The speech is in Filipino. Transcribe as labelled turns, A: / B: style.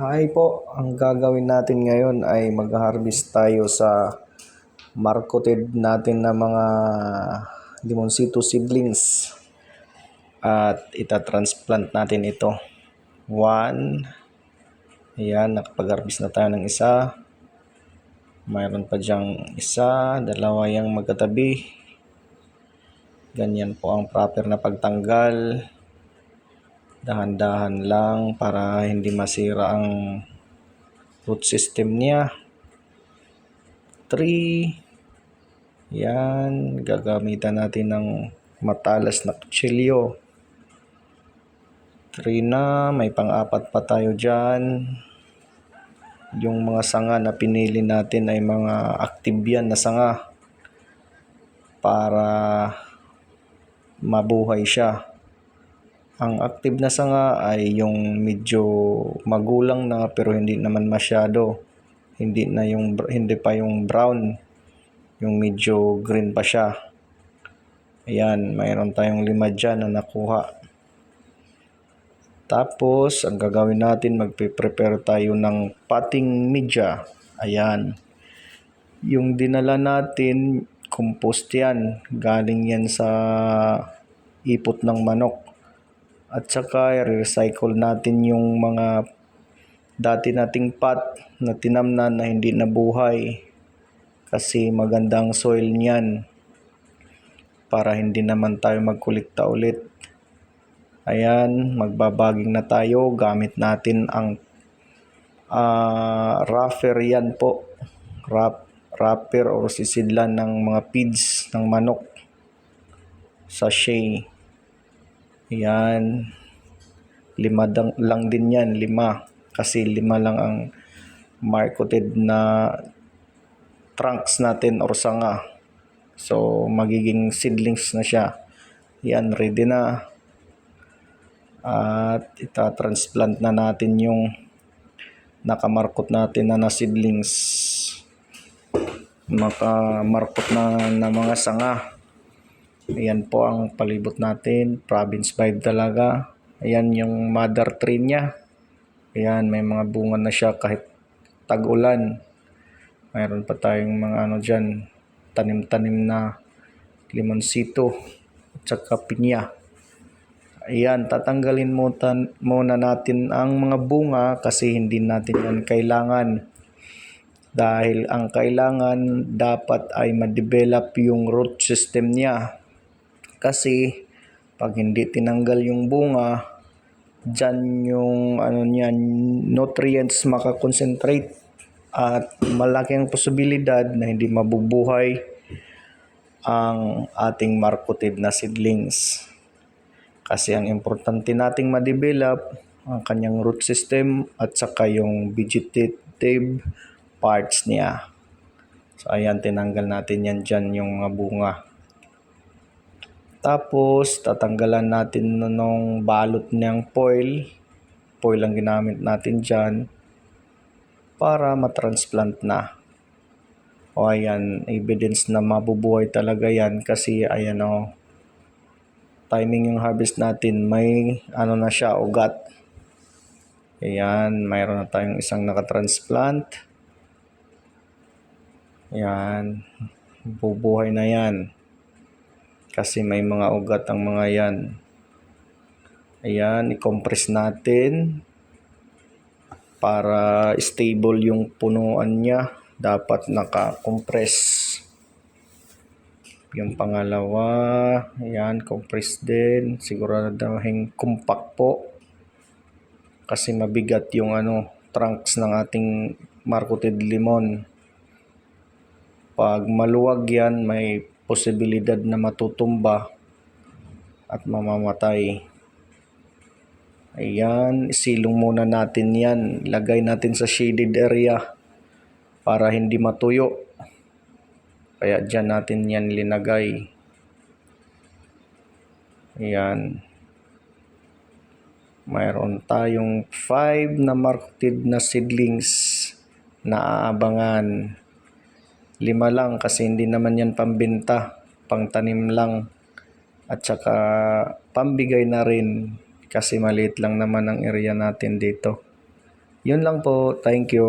A: Hi po, ang gagawin natin ngayon ay mag-harvest tayo sa marketed natin na mga limonsito seedlings. At itatransplant natin ito. One. Ayan, nakapag-harvest na tayo ng isa. Mayroon pa diyang isa, dalawa yung magkatabi. Ganyan po ang proper na pagtanggal dahan-dahan lang para hindi masira ang root system niya. 3. Yan, gagamitan natin ng matalas na kutsilyo. 3 na, may pang-apat pa tayo dyan. Yung mga sanga na pinili natin ay mga active yan na sanga para mabuhay siya. Ang active na sanga ay yung medyo magulang na pero hindi naman masyado. Hindi na yung hindi pa yung brown. Yung medyo green pa siya. Ayan, mayroon tayong lima dyan na nakuha. Tapos, ang gagawin natin, magpe-prepare tayo ng potting media. Ayan. Yung dinala natin, compost yan. Galing yan sa ipot ng manok. At saka, recycle natin yung mga dati nating pot na tinamnan na hindi nabuhay. Kasi magandang soil niyan. Para hindi naman tayo magkulikta ulit. Ayan, magbabaging na tayo. Gamit natin ang ah wrapper yan po. Wrap, wrapper or sisidlan ng mga feeds ng manok. Sachet. Yan. Lima lang din yan, lima. Kasi lima lang ang marketed na trunks natin or sanga. So, magiging seedlings na siya. Yan, ready na. At itatransplant na natin yung nakamarkot natin na na seedlings. Nakamarkot na na mga sanga. Ayan po ang palibot natin. Province 5 talaga. Ayan yung mother tree niya. Ayan, may mga bunga na siya kahit tag-ulan. Mayroon pa tayong mga ano dyan, tanim-tanim na limonsito at saka pinya. Ayan, tatanggalin muna, muna natin ang mga bunga kasi hindi natin yan kailangan. Dahil ang kailangan dapat ay ma-develop yung root system niya. Kasi pag hindi tinanggal yung bunga, dyan yung ano niyan, nutrients makakonsentrate at malaking posibilidad na hindi mabubuhay ang ating marketed na seedlings. Kasi ang importante nating ma-develop ang kanyang root system at saka yung vegetative parts niya. So ayan, tinanggal natin yan dyan yung mga bunga. Tapos, tatanggalan natin nung balot niyang foil. Foil ang ginamit natin dyan para matransplant na. O ayan, evidence na mabubuhay talaga yan kasi ayan o, timing yung harvest natin, may ano na siya, ugat. Ayan, mayroon na tayong isang nakatransplant. Ayan, bubuhay na yan. Kasi may mga ugat ang mga yan. Ayan, i-compress natin para stable yung punuan niya. Dapat naka-compress. Yung pangalawa, ayan, compress din. Siguradahing compact po. Kasi mabigat yung ano, trunks ng ating marketed limon. Pag maluwag yan, may posibilidad na matutumba at mamamatay. Ayan, isilong muna natin yan. Lagay natin sa shaded area para hindi matuyo. Kaya dyan natin yan linagay. Ayan. Mayroon tayong 5 na marketed na seedlings na aabangan. Lima lang kasi hindi naman yan pambenta, pangtanim lang. At saka pambigay na rin kasi maliit lang naman ang area natin dito. Yun lang po. Thank you.